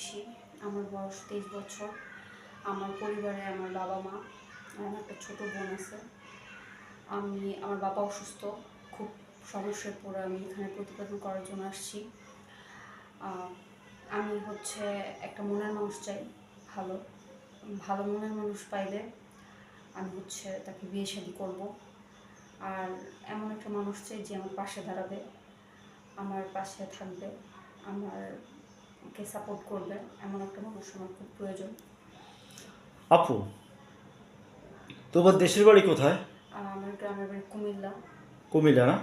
ঐশী আমার বয়স তেইশ বছর, আমার পরিবারে আমার বাবা মা, আমার একটা ছোটো বোন আছে। আমি, আমার বাবা অসুস্থ, খুব সমস্যায় পড়ে আমি এখানে প্রতিবেদন করার জন্য আসছি। আমি হচ্ছে একটা মনের মানুষ চাই, ভালো ভালো মনের মানুষ পাইলে আমি হচ্ছে তাকে বিয়ে শাদি করব। আর এমন একটা মানুষ চাই যে আমার পাশে দাঁড়াবে, আমার পাশে থাকবে আমারকে সাপোর্ট করবে এমন একটা মানুষ আমার খুব প্রয়োজন। আপু তোমার দেশের বাড়ি কোথায়? আমার গ্রামের বাড়ি কুমিল্লা। কুমিল্লা না?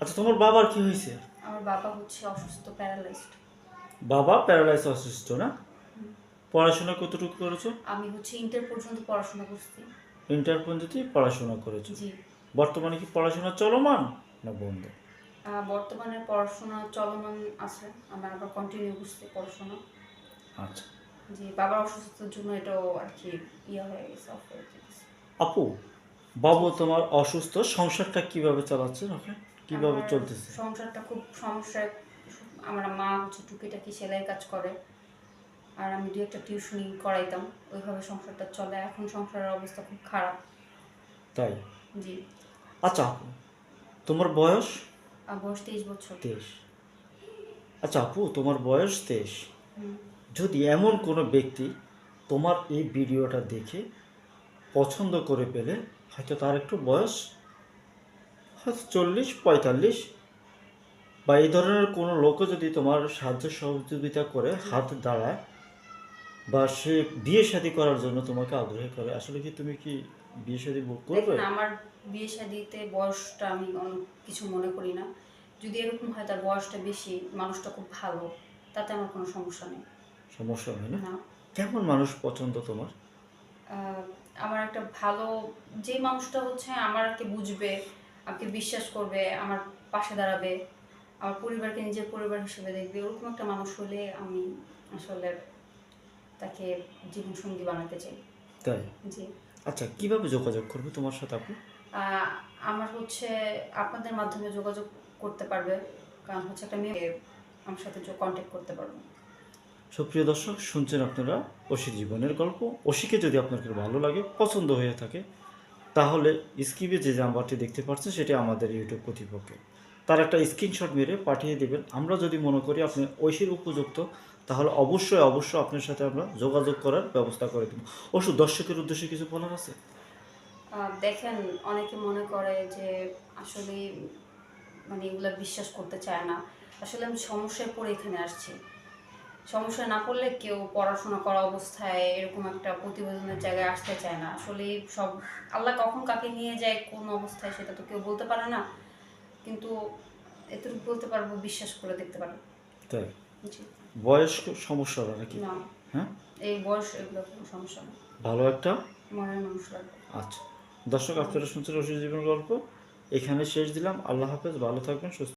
আচ্ছা তোমার বাবার কি হয়েছে? আমার বাবা হচ্ছে অসুস্থ প্যারালাইজড বাবা প্যারালাইজ অসুস্থ না? পড়াশোনা কতটুকু করেছ? আমি হচ্ছে ইন্টার পর্যন্ত পড়াশোনা করছি। ইন্টার পর্যন্তই পড়াশোনা করেছ? জি। বর্তমানে কি পড়াশোনা চলমান না বন্ধ? বর্তমানে পড়াশোনা চলমান আছে। আমি আবার কন্টিনিউ করছি পড়াশোনা। আচ্ছা। জি বাবার অসুস্থতার জন্য এটাও আর কি ইয়ে হয়ে গেছে off হয়ে গেছে। আপু বাবু তোমার অসুস্থ সংসারটা কীভাবে চালাচ্ছে ওকে? কীভাবে চলতেছে? সংসারটা খুব সমস্যায় আমার মা হচ্ছে টুকিটাকি সেলাই কাজ করে। আর আমি দু একটা টিউশনি করাইতাম ওইভাবে সংসারটা চলে। এখন সংসারের অবস্থা খুব খারাপ। তাই? জি। আচ্ছা তোমার বয়স? বয়স তেইশ বছর। তেইশ। আচ্ছা আপু তোমার বয়স তেইশ। যদি এমন কোনো ব্যক্তি তোমার এই ভিডিওটা দেখে পছন্দ করে পেলে হয়তো তার একটু বয়স হয়তো চল্লিশ পঁয়তাল্লিশ বা এই ধরনের কোনো লোকও যদি তোমার সাহায্য সহযোগিতা করে হাত দাঁড়ায় বা সে বিয়ে শাদী করার জন্য তোমাকে আগ্রহী করে? আসলে কি তুমি কি বিয়ে শাদী করবে দেখুন আমার বিয়ে শাদিতে বয়সটা আমি অনেক কিছু মনে করি না। যদি এরকম হয় তার বয়সটা বেশি মানুষটা খুব ভালো তাতে আমার কোনো সমস্যা নেই। সমস্যা হয় না? না। কেমন মানুষ পছন্দ তোমার? আহ, আমার একটা ভালো যে মানুষটা হচ্ছে আমাকে বুঝবে আমাকে বিশ্বাস করবে আমার পাশে দাঁড়াবে আমার পরিবারকে নিজের পরিবার হিসেবে দেখবে ওরকম একটা মানুষ হলে আমি আসলে তাকে জীবনসঙ্গী বানাতে চাই। তাই? জি। আচ্ছা কীভাবে যোগাযোগ করবে তোমার সাথে আপু? আমার হচ্ছে আপনাদের মাধ্যমে যোগাযোগ করতে পারবে। কারণ হচ্ছে একটা মেয়ে আমার সাথে কন্ট্যাক্ট করতে পারবে। সুপ্রিয় দর্শক শুনছেন আপনারা অসি জীবনের গল্প। অসিকে যদি আপনাদের ভালো লাগে পছন্দ হয়ে থাকে তাহলে স্ক্রিপে যে নাম্বারটি দেখতে পাচ্ছেন সেটি আমাদের ইউটিউব কর্তৃপক্ষে। তার একটা স্ক্রিনশট মেরে পাঠিয়ে দেবেন। আমরা যদি মনে করি আপনি ঐশীর উপযুক্ত তাহলে অবশ্যই অবশ্যই আপনার সাথে আমরা যোগাযোগ করার ব্যবস্থা করে দেব। অবশ্য দর্শকের উদ্দেশ্যে কিছু বলার আছে? দেখেন অনেকে মনে করে যে আসলে মানে এগুলো বিশ্বাস করতে চায় না। আসলে আমি সমস্যায় পড়ে এখানে আসছি। সমস্যা না পড়লে কেউ পড়াশোনা করা অবস্থায় এরকম একটা প্রতিবেদনের জায়গায় আসতে চায় না। আসলে সব আল্লাহ কখন কাকে নিয়ে যায় কোন অবস্থায় সেটা তো কেউ বলতে পারে না। কিন্তু এতটুকু বলতে পারব বিশ্বাস করে দেখতে পারব তাই। জি বয়স্ক সমস্যা হবে নাকি? হ্যাঁ? এই বয়স এগুলো সমস্যা ভালো একটা? আচ্ছা। দর্শক আপনারা শুনছেন রশিদ জীবন গল্প। এখানে শেষ দিলাম। আল্লাহ হাফেজ ভালো থাকবেন সুস্থ